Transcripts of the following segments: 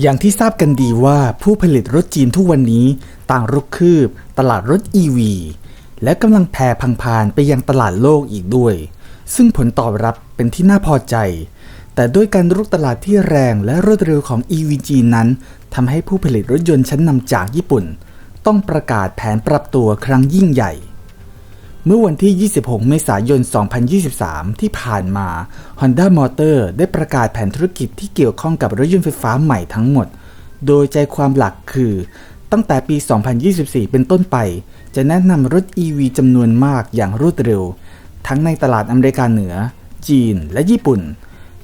อย่างที่ทราบกันดีว่าผู้ผลิตรถจีนทุกวันนี้ต่างรุกคืบตลาดรถ EV และกำลังแผ่พังพานไปยังตลาดโลกอีกด้วย ซึ่งผลตอบรับเป็นที่น่าพอใจ แต่ด้วยการรุกตลาดที่แรงและรวดเร็วของ EV จีนนั้นทำให้ผู้ผลิตรถยนต์ชั้นนำจากญี่ปุ่น ต้องประกาศแผนปรับตัวครั้งยิ่งใหญ่ เมื่อวันที่ 26 เมษายน 2023 ที่ผ่านมา Honda Motor ได้ประกาศแผนธุรกิจที่เกี่ยวข้องกับรถยนต์ไฟฟ้าใหม่ทั้งหมด โดยใจความหลักคือ ตั้งแต่ปี 2024 เป็นต้นไป จะแนะนำรถ EV จำนวนมากอย่างรวดเร็ว ทั้งในตลาดอเมริกาเหนือ จีน และญี่ปุ่น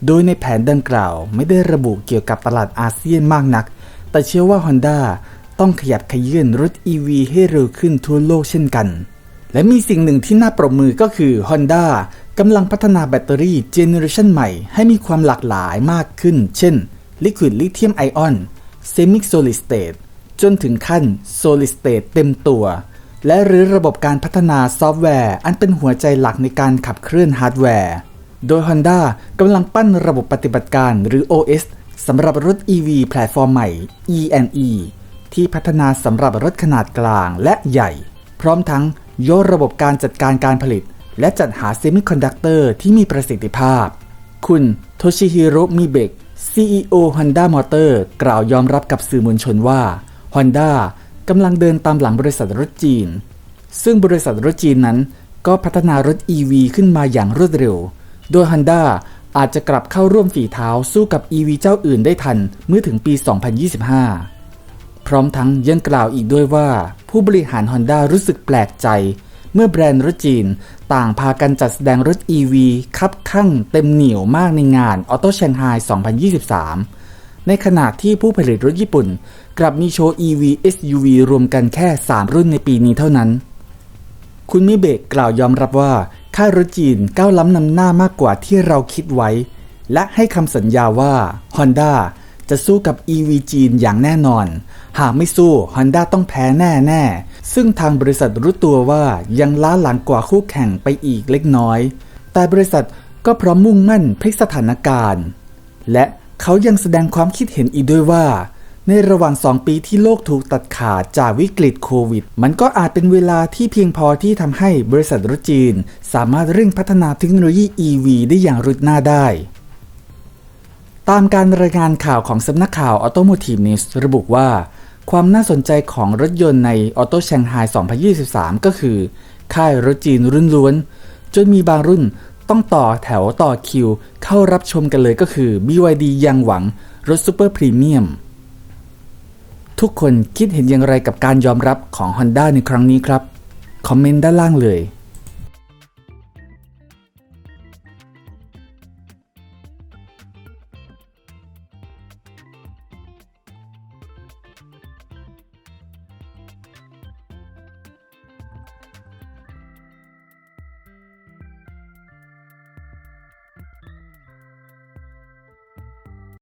โดยในแผนดังกล่าวไม่ได้ระบุเกี่ยวกับตลาดอาเซียนมากนัก แต่เชื่อว่า Honda ต้องขยับขยื่นรถ EV ให้เร็วขึ้นทั่วโลกเช่นกัน และมีสิ่งหนึ่งที่น่าปรบมือก็คือ Honda กำลังพัฒนาแบตเตอรี่เจเนอเรชันใหม่ให้มีความหลากหลายมากขึ้น เช่น Liquid Lithium Ion Semi Solid State จนถึงขั้น Solid State เต็มตัว และหรือระบบการพัฒนาซอฟต์แวร์ อันเป็นหัวใจหลักในการขับเคลื่อนฮาร์ดแวร์ โดย Honda กำลังปั้นระบบปฏิบัติการหรือ OS สำหรับรถ EV แพลตฟอร์มใหม่ E&E ที่พัฒนาสำหรับรถขนาดกลางและใหญ่ พร้อมทั้ง ยกระบบการจัดการการผลิต และจัดหาเซมิคอนดักเตอร์ที่มีประสิทธิภาพ คุณโทชิฮิโร่มิเบก CEO Honda Motor กล่าวยอมรับกับสื่อมวลชนว่า Honda กำลังเดินตามหลังบริษัทรถจีน ซึ่งบริษัทรถจีนนั้น ก็พัฒนารถ EV ขึ้นมาอย่างรวดเร็ว โดย Honda อาจจะกลับเข้าร่วมฝีเท้าสู้กับ EV เจ้าอื่นได้ทันเมื่อถึงปี 2025 พร้อมทั้งยังกล่าวอีกด้วยว่า ผู้บริหาร Honda รู้สึกแปลกใจ เมื่อแบรนด์รถจีน ต่างพากันจัดแสดงรถ EV คับข้างเต็มเหนียวมากในงาน Auto Shanghai 2023 ในขณะที่ผู้ผลิตรถญี่ปุ่น กลับมีโชว์ EV SUV รวมกันแค่ 3 รุ่นในปีนี้เท่านั้น คุณมิเบกกล่าวยอมรับว่าค่ายรถจีนก้าวล้ำนำหน้ามากกว่าที่เราคิดไว้ และให้คำสัญญาว่า Honda จะสู้กับ EV จีนอย่างแน่นอน หากไม่สู้ Honda ต้องแพ้แน่แน่ซึ่งทางบริษัทรู้ตัวว่ายังล้าหลังกว่าคู่แข่งไปอีกเล็กน้อย แต่บริษัทก็พร้อมมุ่งมั่นพลิกสถานการณ์ และเขายังแสดงความคิดเห็นอีกด้วยว่า ในระหว่าง 2 ปีที่โลกถูกตัดขาดจากวิกฤตโควิด มันก็อาจเป็นเวลาที่เพียงพอที่ทำให้บริษัทรถจีน สามารถเร่งพัฒนาเทคโนโลยี EV ได้อย่างรุดหน้าได้ ตามการรายงานข่าวของสำนักข่าว Automotive News ระบุว่า ความน่าสนใจของรถยนต์ใน Auto Shanghai 2023 ก็คือ ค่ายรถจีนรุ่นล้วน จนมีบางรุ่นต้องต่อแถวต่อคิว เข้ารับชมกันเลยก็คือ BYD ยังหวังรถซูเปอร์พรีเมียม ทุกคนคิดเห็นอย่างไรกับการยอมรับของ Honda ในครั้งนี้ครับ คอมเมนต์ด้านล่างเลย